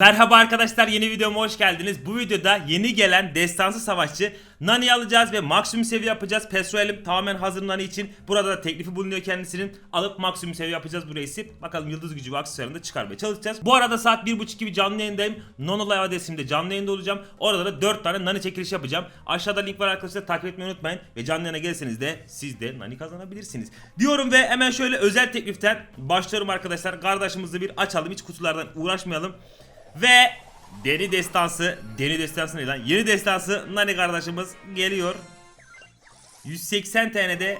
Merhaba arkadaşlar yeni videoma hoş geldiniz. Bu videoda yeni gelen destansı savaşçı Nani'yi alacağız ve maksimum seviye yapacağız. Pesroel'im tamamen hazır Nani için. Burada da teklifi bulunuyor kendisinin. Alıp maksimum seviye yapacağız bu reisi. Bakalım yıldız gücü ve çıkarmaya çalışacağız. Bu arada saat 1.30 gibi canlı yayındayım. Nono Live adresimde canlı yayında olacağım. Orada da 4 tane Nani çekilişi yapacağım. Aşağıda link var arkadaşlar takip etmeyi unutmayın. Ve canlı yayına gelirseniz de siz de Nani kazanabilirsiniz. Diyorum ve hemen şöyle özel tekliften başlıyorum arkadaşlar. Kardeşimizi bir açalım. Hiç kutulardan uğraşmayalım. Ve Deni Destansı, Deni Destansı ne lan? Yeni Destansı Nani kardeşimiz geliyor. 180 TL'de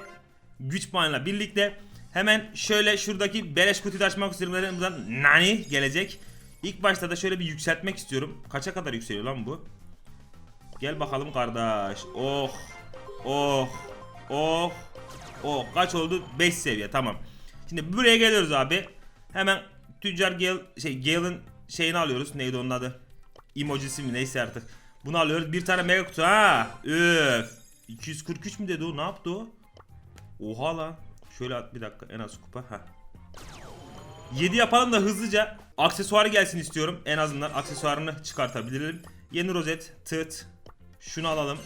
güç puanıyla birlikte hemen şöyle şuradaki beleş kutuyu açmak istiyorum. Buradan Nani gelecek. İlk başta da şöyle bir yükseltmek istiyorum. Kaça kadar yükseliyor lan bu? Gel bakalım kardeş. Oh. Oh. Oh. Oh. Kaç oldu? 5 seviye tamam. Şimdi buraya geliyoruz abi. Hemen Tüccar Gale şey Gale'ın şeyini alıyoruz. Neydi onun adı? Emojisi mi neyse artık. Bunu alıyoruz. Bir tane mega kutu. Ha. Üf. 243 mi dedi o? Ne yaptı o? Oha lan. Şöyle at bir dakika en az kupa. Ha. 7 yapalım da hızlıca aksesuar gelsin istiyorum. En azından aksesuarını çıkartabilirim. Yeni rozet, tıt. Şunu alalım.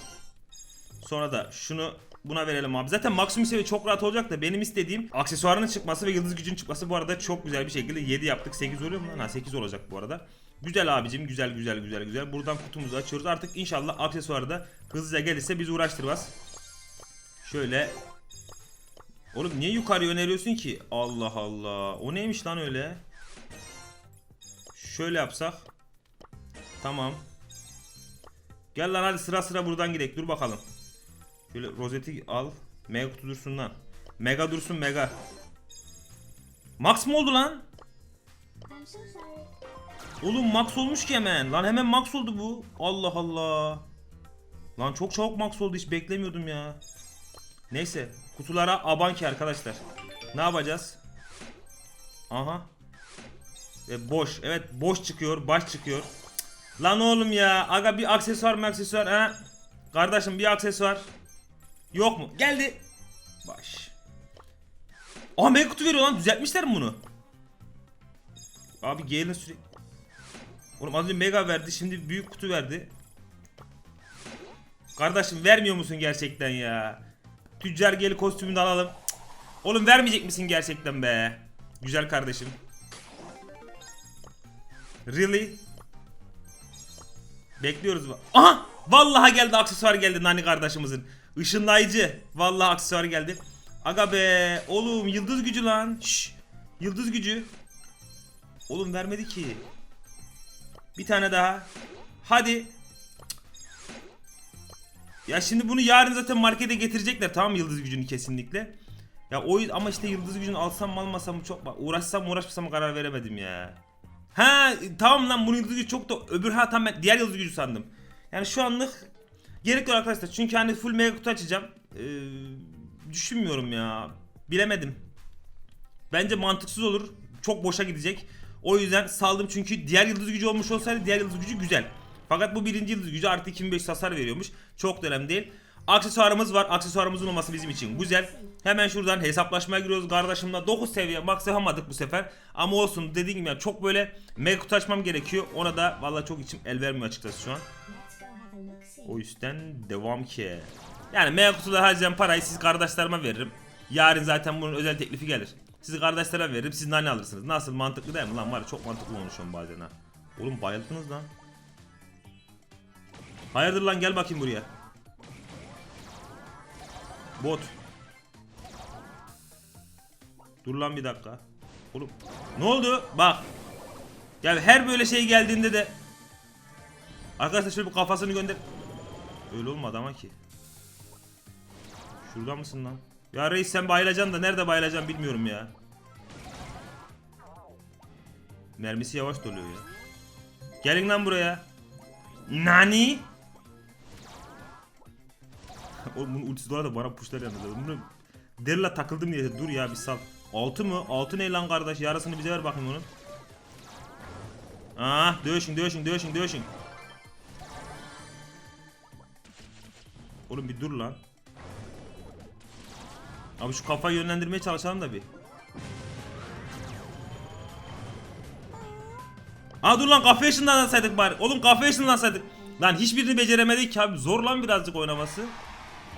Sonra da şunu buna verelim abi. Zaten maksimum seviye çok rahat olacak da benim istediğim aksesuarının çıkması ve yıldız gücün çıkması bu arada çok güzel bir şekilde 7 yaptık. 8 oluyor mu lan? Ha 8 olacak bu arada. Güzel abicim güzel güzel güzel güzel. Buradan kutumuzu açıyoruz. Artık inşallah aksesuarı da hızlıca gelirse bizi uğraştırmaz. Şöyle Oğlum niye yukarı öneriyorsun ki? Allah Allah. O neymiş lan öyle? Şöyle yapsak. Tamam. Gel lan hadi sıra sıra buradan gidelim. Dur bakalım. Şöyle rozeti al. Mega kutu dursun lan. Mega dursun mega. Max mı oldu lan? Sorry. Oğlum max olmuş ki hemen. Lan hemen max oldu bu. Allah Allah. Lan çok çabuk max oldu hiç beklemiyordum ya. Neyse kutulara abanki arkadaşlar. Ne yapacağız? Aha. Ve boş. Evet boş çıkıyor. Baş çıkıyor. Cık. Lan oğlum ya. Aga bir aksesuar mı aksesuar ha? Kardeşim bir aksesuar. Yok mu? Geldi. Baş. Aa mega kutu veriyor lan. Düzeltmişler mi bunu? Abi Gale'ın sürekli... Oğlum az önce mega verdi şimdi büyük kutu verdi. Kardeşim vermiyor musun gerçekten ya? Tüccar geli kostümünü alalım. Oğlum vermeyecek misin gerçekten be? Güzel kardeşim. Really? Bekliyoruz. Aha! Vallahi geldi aksesuar geldi Nani kardeşimizin. Işınlayıcı. Vallahi aksesuar geldi. Aga be. Oğlum yıldız gücü lan. Şş. Yıldız gücü. Oğlum vermedi ki. Bir tane daha. Hadi. Ya şimdi bunu yarın zaten markete getirecekler tamam yıldız gücünü kesinlikle. Ya o ama işte yıldız gücünü alsam mı almasam mı çok uğraşsam uğraşmasam mı karar veremedim ya. Ha tamam lan bunun yıldız gücü çok da öbür ha tam ben diğer yıldız gücü sandım. Yani şu anlık gerek yok arkadaşlar çünkü hani full mega kutu açacağım. Ee, düşünmüyorum ya. Bilemedim. Bence mantıksız olur. Çok boşa gidecek. O yüzden saldım çünkü diğer yıldız gücü olmuş olsaydı diğer yıldız gücü güzel. Fakat bu birinci yıldız gücü artı 2500 hasar veriyormuş. Çok da önemli değil. Aksesuarımız var. Aksesuarımızın olması bizim için güzel. Hemen şuradan hesaplaşmaya giriyoruz kardeşimle. 9 seviye max yapamadık bu sefer. Ama olsun dediğim gibi çok böyle mega kutu açmam gerekiyor. Ona da vallahi çok içim el vermiyor açıkçası şu an. O yüzden devam ki. Yani mega kutuda harcayan parayı siz kardeşlerime veririm. Yarın zaten bunun özel teklifi gelir. Sizi kardeşlere veririm siz nane alırsınız. Nasıl mantıklı değil mi lan var ya çok mantıklı konuşuyorum bazen ha. Oğlum bayıldınız lan. Hayırdır lan gel bakayım buraya. Bot. Dur lan bir dakika. Oğlum ne oldu? Bak. Ya her böyle şey geldiğinde de Arkadaşlar şöyle bir kafasını gönder. Öyle olmadı ama ki. Şurada mısın lan? Ya reis sen bayılacaksın da nerede bayılacaksın bilmiyorum ya. Mermisi yavaş doluyor ya. Gelin lan buraya. Nani? Oğlum bunun ultisi da bana puşlar yalnız. Bunu derla takıldım diye dur ya bir sal. Altı mı? Altı ne lan kardeş? Yarısını bize ver bakayım onun. Ah dövüşün dövüşün dövüşün dövüşün. Oğlum bir dur lan. Abi şu kafayı yönlendirmeye çalışalım da bir. Aa dur lan kafe ışınlansaydık bari. Oğlum kafe ışınlansaydık. Lan hiçbirini beceremedik ki abi. Zor lan birazcık oynaması.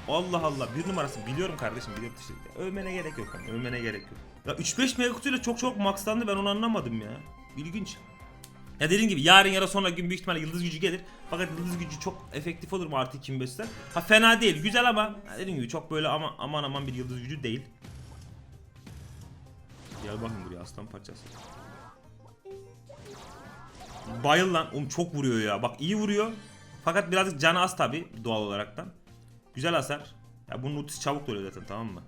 Allah Allah. Bir numarası. Biliyorum kardeşim. Biliyorum işte. Övmene gerek yok. Hani. Övmene gerek yok. Ya 3-5 mega çok çok maxlandı. Ben onu anlamadım ya. İlginç. Ya dediğim gibi yarın ya da sonra gün büyük ihtimalle yıldız gücü gelir. Fakat yıldız gücü çok efektif olur mu artı 25'ten? Ha fena değil. Güzel ama dediğim gibi çok böyle ama aman aman bir yıldız gücü değil. Gel bakın buraya aslan parçası. Bayıl lan. Oğlum çok vuruyor ya. Bak iyi vuruyor. Fakat birazcık canı az tabi doğal olaraktan. Güzel hasar. Ya bunun ultisi çabuk doluyor zaten tamam mı?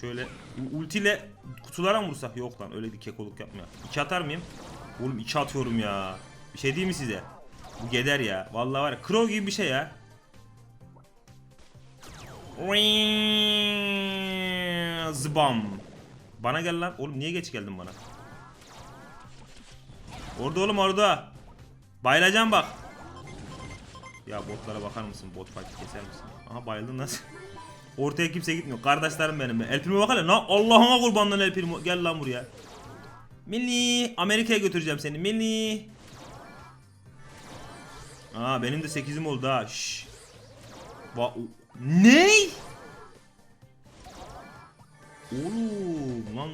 Şöyle ultiyle kutulara mı vursak? Yok lan öyle bir kekoluk yapma. İki atar mıyım? Oğlum iki atıyorum ya. Bir şey diyeyim mi size? Bu geder ya. Vallahi var ya. Crow gibi bir şey ya. Zbam. Bana gel lan. Oğlum niye geç geldin bana? Orada oğlum orada. Bayılacağım bak. Ya botlara bakar mısın? Bot fight keser misin? Aha bayıldın nasıl? Ortaya kimse gitmiyor. Kardeşlerim benim. El Primo bak hele. Na Allah'ıma kurban lan. Gel lan buraya. Milli. Amerika'ya götüreceğim seni. Milli. Aa benim de 8'im oldu ha. Şşş. Ba ne? Oğlum lan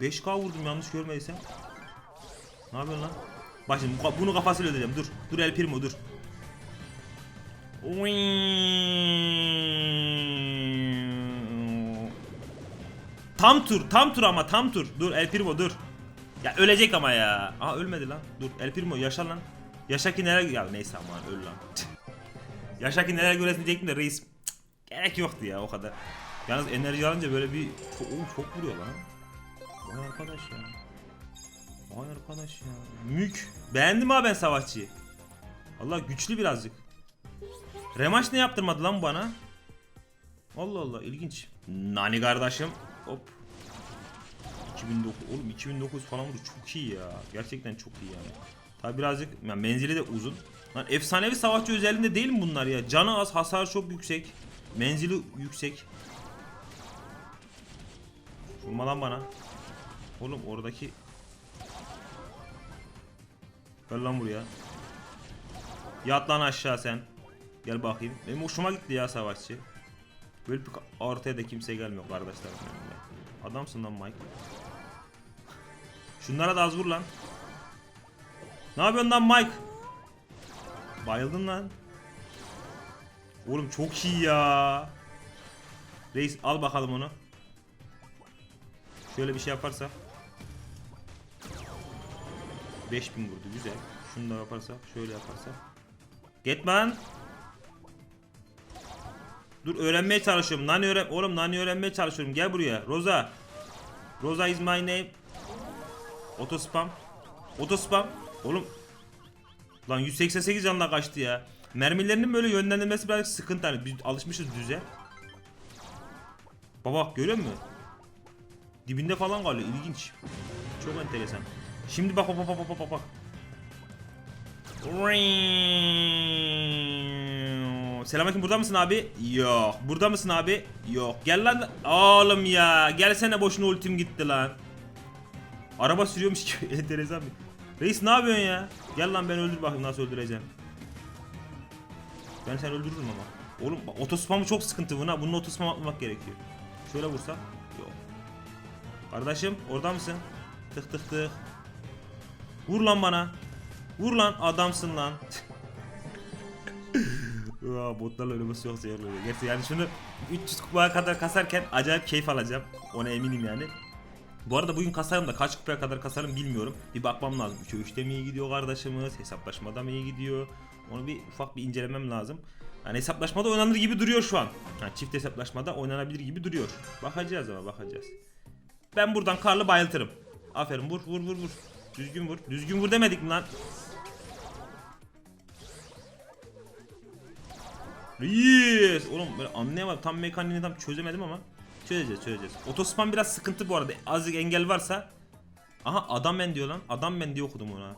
5K vurdum yanlış görmediysem. Ne yapıyorsun lan? Bak şimdi bu- bunu kafasıyla ödeyeceğim. Dur. Dur El Primo dur. Tam tur, tam tur ama tam tur. Dur El Primo dur. Ya ölecek ama ya. Aa ölmedi lan. Dur El Primo yaşa lan. Yaşa ki neler ya neyse aman öl lan. yaşa ki neler göresin diyecektim de reis. Cık, gerek yoktu ya o kadar. Yalnız enerji alınca böyle bir çok, oğlum çok vuruyor lan. Vay arkadaş ya. Vay arkadaş ya. Mük. Beğendim ha ben savaşçıyı. Allah güçlü birazcık. Remaç ne yaptırmadı lan bana? Allah Allah ilginç. Nani kardeşim. Hop. 2009 oğlum 2009 falan vurdu çok iyi ya. Gerçekten çok iyi yani. Tabi birazcık yani menzili de uzun. Lan efsanevi savaşçı özelliğinde değil mi bunlar ya? Canı az, hasar çok yüksek. Menzili yüksek. Vurma lan bana. Oğlum oradaki Gel lan buraya. Yat lan aşağı sen. Gel bakayım. Benim hoşuma gitti ya savaşçı. Böyle bir ortaya da kimse gelmiyor kardeşler. Adamsın lan Mike. Şunlara da az vur lan. Ne yapıyorsun lan Mike? Bayıldın lan. Oğlum çok iyi ya. Reis al bakalım onu. Şöyle bir şey yaparsa. 5000 vurdu güzel. Şunu da yaparsak, şöyle yaparsak. Gitme lan. Dur öğrenmeye çalışıyorum. Nani öğren oğlum Nani öğrenmeye çalışıyorum. Gel buraya. Rosa. Rosa is my name. Auto spam. Auto spam. Oğlum. Lan 188 canla kaçtı ya. Mermilerinin böyle yönlendirmesi biraz sıkıntı hani biz alışmışız düze. Baba görüyor musun? Dibinde falan kalıyor ilginç. Çok enteresan. Şimdi bak bak bak bak bak bak bak. Selamünaleyküm burada mısın abi? Yok. Burada mısın abi? Yok. Gel lan. Oğlum ya. Gelsene boşuna ultim gitti lan. Araba sürüyormuş ki enteresan bir. Reis ne yapıyorsun ya? Gel lan ben öldür bakayım nasıl öldüreceğim. Ben seni öldürürüm ama. Oğlum bak otospamı çok sıkıntı buna. Bunun otospam atmamak gerekiyor. Şöyle vursam. Yok. Kardeşim orada mısın? Tık tık tık. Vur lan bana. Vur lan adamsın lan. Aa, botlarla oynaması zevkli oluyor. Gerçi yani şunu 300 kupaya kadar kasarken acayip keyif alacağım. Ona eminim yani. Bu arada bugün kasarım da kaç kupaya kadar kasarım bilmiyorum. Bir bakmam lazım. 3'e 3'te mi iyi gidiyor kardeşimiz? Hesaplaşmada mı iyi gidiyor? Onu bir ufak bir incelemem lazım. Yani hesaplaşmada oynanır gibi duruyor şu an. Yani çift hesaplaşmada oynanabilir gibi duruyor. Bakacağız ama bakacağız. Ben buradan karlı bayıltırım. Aferin vur vur vur vur. Düzgün vur. Düzgün vur demedik mi lan? Yes. Oğlum böyle anlayamadım. Tam mekaniğini tam çözemedim ama çözeceğiz çözeceğiz. Otospam biraz sıkıntı bu arada. Azıcık engel varsa Aha adam ben diyor lan. Adam ben diye okudum ona.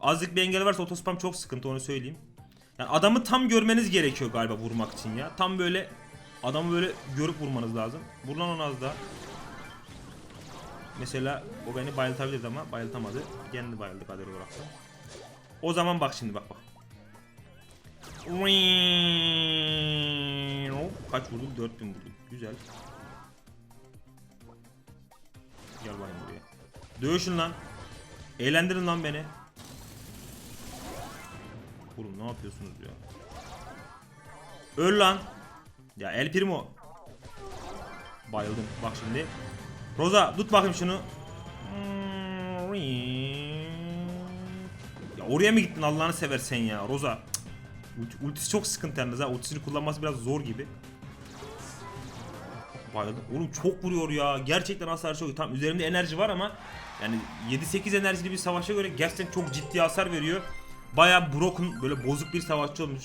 Azıcık bir engel varsa otospam çok sıkıntı onu söyleyeyim. Yani adamı tam görmeniz gerekiyor galiba vurmak için ya. Tam böyle adamı böyle görüp vurmanız lazım. Vur lan onu az daha. mesela o beni bayıltabilirdi ama bayıltamadı. Kendi bayıldı kader olarak. O zaman bak şimdi bak bak. Kaç vurdum? 4000 vurdum. Güzel. Gel bakayım buraya. Dövüşün lan. Eğlendirin lan beni. Oğlum ne yapıyorsunuz ya? Öl lan. Ya El Primo. Bayıldım. Bak şimdi. Roza tut bakayım şunu. Ya oraya mı gittin Allah'ını seversen ya Roza. Ultisi çok sıkıntı yalnız ha. Ultisini kullanması biraz zor gibi. Bayıldım. Oğlum çok vuruyor ya. Gerçekten hasar çok iyi. Tam üzerimde enerji var ama yani 7-8 enerjili bir savaşa göre gerçekten çok ciddi hasar veriyor. Baya broken böyle bozuk bir savaşçı olmuş.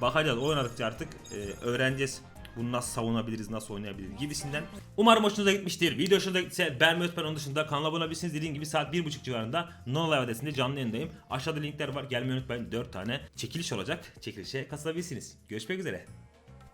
Bakacağız oynadıkça artık e, öğreneceğiz. Bunu nasıl savunabiliriz, nasıl oynayabiliriz gibisinden. Umarım hoşunuza gitmiştir. Video hoşunuza gittiyse beğenmeyi unutmayın. Onun dışında kanala abone olabilirsiniz. Dediğim gibi saat 1.30 civarında Non Live adresinde canlı yayındayım. Aşağıda linkler var. Gelmeyi unutmayın. 4 tane çekiliş olacak. Çekilişe katılabilirsiniz. Görüşmek üzere.